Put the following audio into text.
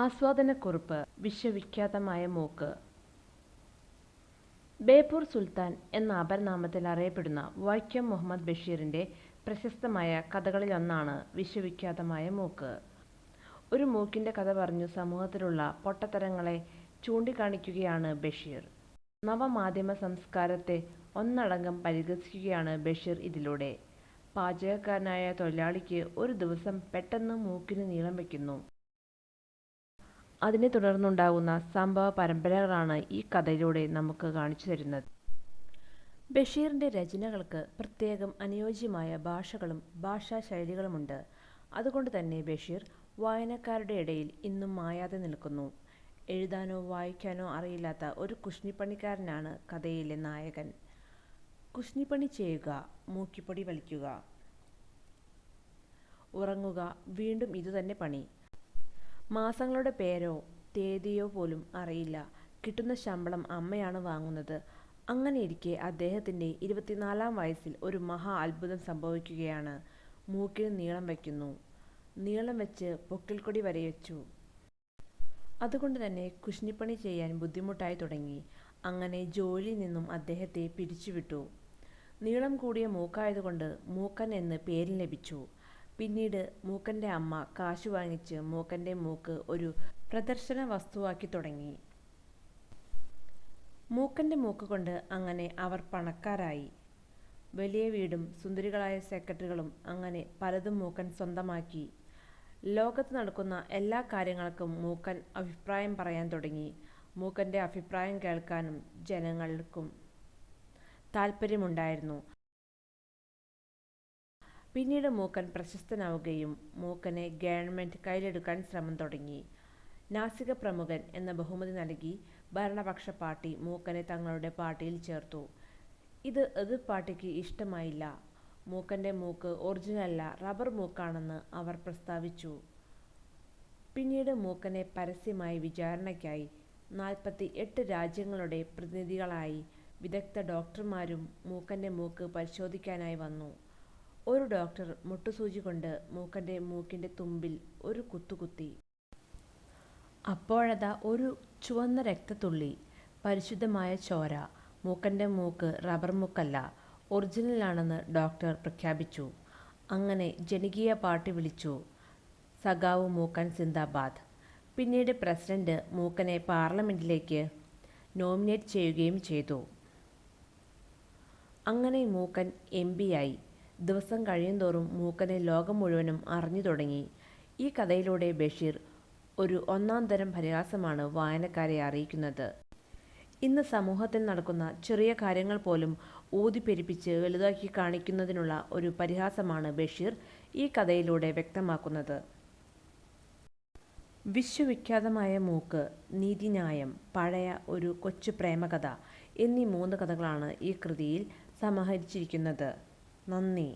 ആസ്വാദനക്കുറിപ്പ് വിശ്വവിഖ്യാതമായ മൂക്ക് ബേപ്പൂർ സുൽത്താൻ എന്ന അപരനാമത്തിൽ അറിയപ്പെടുന്ന വൈക്കം മുഹമ്മദ് ബഷീറിന്റെ പ്രശസ്തമായ കഥകളിലൊന്നാണ് വിശ്വവിഖ്യാതമായ മൂക്ക്. ഒരു മൂക്കിന്റെ കഥ പറഞ്ഞു സമൂഹത്തിലുള്ള പൊട്ടത്തരങ്ങളെ ചൂണ്ടിക്കാണിക്കുകയാണ് ബഷീർ. നവമാധ്യമ സംസ്കാരത്തെ ഒന്നടങ്കം പരിഹസിക്കുകയാണ് ബഷീർ ഇതിലൂടെ. പാചകക്കാരനായ തൊഴിലാളിക്ക് ഒരു ദിവസം പെട്ടെന്ന് മൂക്കിന് നീളം വയ്ക്കുന്നു. അതിനെ തുടർന്നുണ്ടാകുന്ന സംഭവ പരമ്പരകളാണ് ഈ കഥയിലൂടെ നമുക്ക് കാണിച്ചു തരുന്നത് ബഷീറിന്റെ രചനകൾക്ക് പ്രത്യേകം അനുയോജ്യമായ ഭാഷകളും ഭാഷാശൈലികളുമുണ്ട്. അതുകൊണ്ടുതന്നെ ബഷീർ വായനക്കാരുടെ ഇടയിൽ ഇന്നും മായാതെ നിൽക്കുന്നു. എഴുതാനോ വായിക്കാനോ അറിയില്ലാത്ത ഒരു കുഷ്ണിപ്പണിക്കാരനാണ് കഥയിലെ നായകൻ. കുഷ്ണിപ്പണി ചെയ്യുക, മൂക്കിപ്പൊടി വലിക്കുക, ഉറങ്ങുക, വീണ്ടും ഇതുതന്നെ പണി. മാസങ്ങളുടെ പേരോ തീയതിയോ പോലും അറിയില്ല. കിട്ടുന്ന ശമ്പളം അമ്മയാണ് വാങ്ങുന്നത്. അങ്ങനെയിരിക്കെ അദ്ദേഹത്തിന്റെ ഇരുപത്തിനാലാം വയസ്സിൽ ഒരു മഹാ അത്ഭുതം സംഭവിക്കുകയാണ്. മൂക്കിന് നീളം വയ്ക്കുന്നു. നീളം വെച്ച് പൊക്കിൽക്കൊടി വരെ അതുകൊണ്ട് തന്നെ കുഷ്ണിപ്പണി ചെയ്യാൻ ബുദ്ധിമുട്ടായി തുടങ്ങി. അങ്ങനെ ജോലിയിൽ നിന്നും അദ്ദേഹത്തെ പിരിച്ചുവിട്ടു. നീളം കൂടിയ മൂക്കായതുകൊണ്ട് മൂക്കൻ എന്ന് പേരും ലഭിച്ചു. പിന്നീട് മൂക്കന്റെ അമ്മ കാശ് വാങ്ങിച്ച് മൂക്കന്റെ മൂക്ക് ഒരു പ്രദർശന വസ്തുവാക്കി തുടങ്ങി. മൂക്കന്റെ മൂക്ക് കൊണ്ട് അങ്ങനെ അവർ പണക്കാരായി. വലിയ വീടും സുന്ദരികളായ സെക്രട്ടറികളും അങ്ങനെ പലതും മൂക്കൻ സ്വന്തമാക്കി. ലോകത്ത് നടക്കുന്ന എല്ലാ കാര്യങ്ങൾക്കും മൂക്കൻ അഭിപ്രായം പറയാൻ തുടങ്ങി. മൂക്കന്റെ അഭിപ്രായം കേൾക്കാനും ജനങ്ങൾക്കും താൽപര്യമുണ്ടായിരുന്നു. പിന്നീട് മൂക്കൻ പ്രശസ്തനാവുകയും മൂക്കനെ ഗവൺമെന്റ് കയ്യിലെടുക്കാൻ ശ്രമം തുടങ്ങി. നാസിക പ്രമുഖൻ എന്ന ബഹുമതി നൽകി ഭരണപക്ഷ പാർട്ടി മൂക്കനെ തങ്ങളുടെ പാർട്ടിയിൽ ചേർത്തു. ഇത് എതിർ പാർട്ടിക്ക് ഇഷ്ടമായില്ല. മൂക്കന്റെ മൂക്ക് ഒറിജിനലല്ല റബ്ബർ മൂക്കാണെന്ന് അവർ പ്രസ്താവിച്ചു. പിന്നീട് മൂക്കനെ പരസ്യമായി വിചാരണയ്ക്കായി നാൽപ്പത്തി എട്ട് രാജ്യങ്ങളുടെ പ്രതിനിധികളായി വിദഗ്ധ ഡോക്ടർമാരും മൂക്കന്റെ മൂക്ക് പരിശോധിക്കാനായി വന്നു. ഒരു ഡോക്ടർ മുട്ടുസൂചി കൊണ്ട് മൂക്കന്റെ മൂക്കിന്റെ തുമ്പിൽ ഒരു കുത്തുകുത്തി അപ്പോഴതാ ഒരു ചുവന്ന രക്തത്തുള്ളി. പരിശുദ്ധമായ ചോര. മൂക്കന്റെ മൂക്ക് റബ്ബർ മൂക്കല്ല, ഒറിജിനലാണെന്ന് ഡോക്ടർ പ്രഖ്യാപിച്ചു. അങ്ങനെ ജനകീയ പാർട്ടി വിളിച്ചു സഖാവ് മൂക്കൻ സിന്ദാബാദ്. പിന്നീട് പ്രസിഡന്റ് മൂക്കനെ പാർലമെന്റിലേക്ക് നോമിനേറ്റ് ചെയ്യുകയും ചെയ്തു. അങ്ങനെ മൂക്കൻ എംപിയായി. ദിവസം കഴിയുന്തോറും മൂക്കനെ ലോകം മുഴുവനും അറിഞ്ഞു തുടങ്ങി. ഈ കഥയിലൂടെ ബഷീർ ഒരു ഒന്നാം തരം പരിഹാസമാണ് വായനക്കാരെ അറിയിക്കുന്നത്. ഇന്ന് സമൂഹത്തിൽ നടക്കുന്ന ചെറിയ കാര്യങ്ങൾ പോലും ഊതിപ്പെരിപ്പിച്ച് വലുതാക്കി കാണിക്കുന്നതിനുള്ള ഒരു പരിഹാസമാണ് ബഷീർ ഈ കഥയിലൂടെ വ്യക്തമാക്കുന്നത്. വിശ്വവിഖ്യാതമായ മൂക്ക്, നീതിന്യായം, പഴയ ഒരു കൊച്ചു പ്രേമകഥ എന്നീ മൂന്ന് കഥകളാണ് ഈ കൃതിയിൽ സമാഹരിച്ചിരിക്കുന്നത്. നന്ദി.